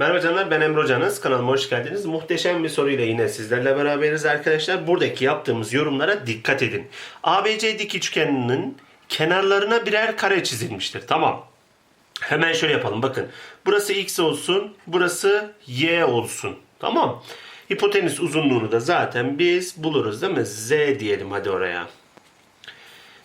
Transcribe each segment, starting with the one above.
Merhaba canlar ben Emre Hocanız. Kanalıma hoş geldiniz. Muhteşem bir soruyla yine sizlerle beraberiz arkadaşlar. Buradaki yaptığımız yorumlara dikkat edin. ABC dik üçgeninin kenarlarına birer kare çizilmiştir. Tamam. Hemen şöyle yapalım bakın. Burası x olsun, burası y olsun. Tamam. Hipotenüs uzunluğunu da zaten biz buluruz değil mi? Z diyelim hadi oraya.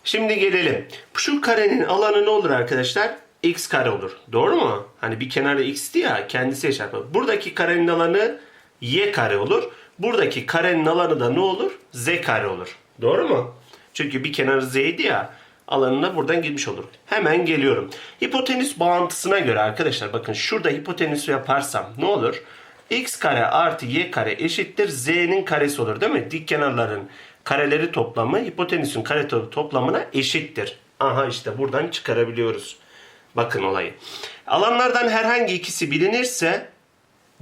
Şimdi gelelim. Şu karenin alanı ne olur arkadaşlar? X kare olur. Doğru mu? Hani bir kenarı x'ti ya kendisiyle çarpalım. Buradaki karenin alanı y kare olur. Buradaki karenin alanı da ne olur? Z kare olur. Doğru mu? Çünkü bir kenarı z'ydi ya alanına buradan girmiş olur. Hemen geliyorum. Hipotenüs bağıntısına göre arkadaşlar bakın şurada hipotenüsü yaparsam ne olur? x kare artı y kare eşittir z'nin karesi olur değil mi? Dik kenarların kareleri toplamı hipotenüsün kare to- toplamına eşittir. Aha işte buradan çıkarabiliyoruz. Bakın olayı. Alanlardan herhangi ikisi bilinirse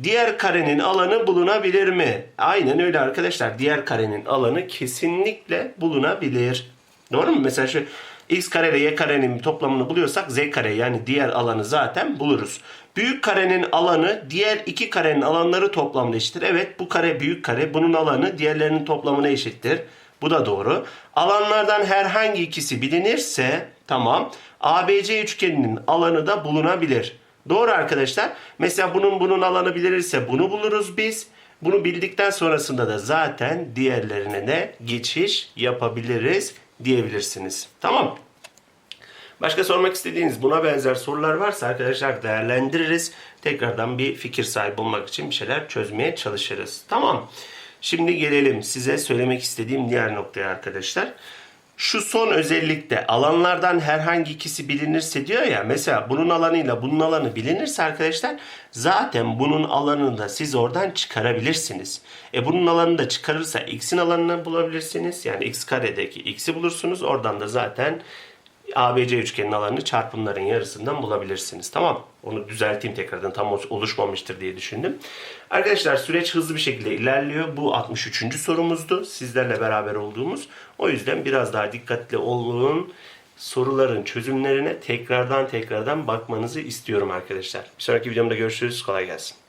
diğer karenin alanı bulunabilir mi? Aynen öyle arkadaşlar. Diğer karenin alanı kesinlikle bulunabilir. Doğru mu? Mesela şu x kare ile y karenin toplamını buluyorsak z kare yani diğer alanı zaten buluruz. Büyük karenin alanı diğer iki karenin alanları toplamına eşittir. Evet bu kare büyük kare bunun alanı diğerlerinin toplamına eşittir. Bu da doğru. Alanlardan herhangi ikisi bilinirse tamam ABC üçgeninin alanı da bulunabilir. Doğru arkadaşlar. Mesela bunun bunun alanı bilinirse bunu buluruz biz. Bunu bildikten sonrasında da zaten diğerlerine de geçiş yapabiliriz diyebilirsiniz. Tamam. Başka sormak istediğiniz buna benzer sorular varsa arkadaşlar değerlendiririz. Tekrardan bir fikir sahibi olmak için bir şeyler çözmeye çalışırız. Tamam. Şimdi gelelim size söylemek istediğim diğer noktaya arkadaşlar. Şu son özellikte alanlardan herhangi ikisi bilinirse diyor ya mesela bunun alanıyla bunun alanı bilinirse arkadaşlar zaten bunun alanını da siz oradan çıkarabilirsiniz. E bunun alanını da çıkarırsa x'in alanını bulabilirsiniz. Yani x karedeki x'i bulursunuz. Oradan da zaten ABC üçgenin alanını çarpımların yarısından bulabilirsiniz. Tamam. Onu düzelteyim tekrardan. Tam oluşmamıştır diye düşündüm. Arkadaşlar süreç hızlı bir şekilde ilerliyor. Bu 63. sorumuzdu. Sizlerle beraber olduğumuz. O yüzden biraz daha dikkatli olun. Soruların çözümlerine tekrardan tekrardan bakmanızı istiyorum arkadaşlar. Bir sonraki videomda görüşürüz. Kolay gelsin.